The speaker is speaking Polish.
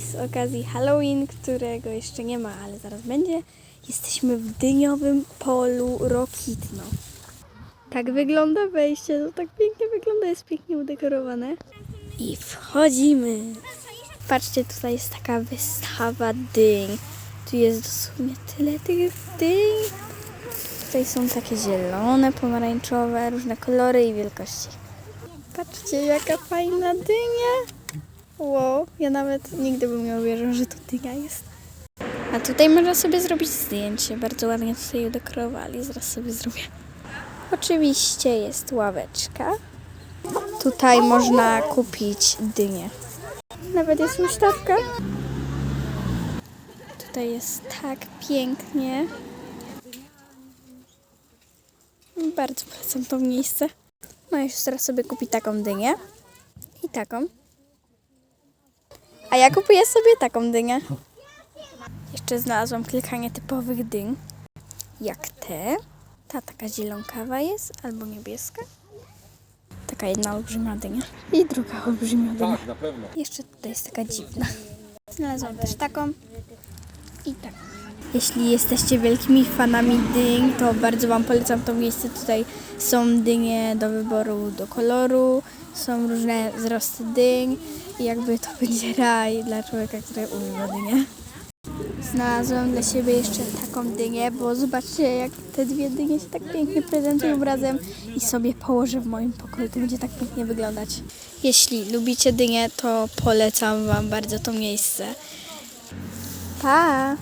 Z okazji Halloween, którego jeszcze nie ma, ale zaraz będzie, jesteśmy w dyniowym polu Rokitno. Tak wygląda wejście, to tak pięknie wygląda, jest pięknie udekorowane. I wchodzimy. Patrzcie, tutaj jest taka wystawa dyń. Tu jest dosłownie tyle tych dyń. Tutaj są takie zielone, pomarańczowe, różne kolory i wielkości. Patrzcie, jaka fajna dynia. Wow, ja nawet nigdy bym nie uwierzył, że to dynia jest. A tutaj można sobie zrobić zdjęcie. Bardzo ładnie tutaj udekorowali. Zaraz sobie zrobię. Oczywiście jest ławeczka. Tutaj można kupić dynię. Nawet jest huśtawka. Tutaj jest tak pięknie. Bardzo polecam to miejsce. Moja siostra sobie kupi taką dynię i taką. A ja kupuję sobie taką dynię. Jeszcze znalazłam kilka nietypowych dyń. Jak te. Ta taka zielonkawa jest, albo niebieska. Taka jedna olbrzymia dynia. I druga olbrzymia dynia. Tak, na pewno. Jeszcze tutaj jest taka dziwna. Znalazłam też taką i taką. Jeśli jesteście wielkimi fanami dyń, to bardzo Wam polecam to miejsce. Tutaj są dynie do wyboru, do koloru, są różne wzrosty dyń jakby to będzie raj dla człowieka, który używa dynię. Znalazłam dla siebie jeszcze taką dynię, bo zobaczcie jak te dwie dynie się tak pięknie prezentują razem i sobie położę w moim pokoju. To będzie tak pięknie wyglądać. Jeśli lubicie dynię, to polecam Wam bardzo to miejsce. Pa!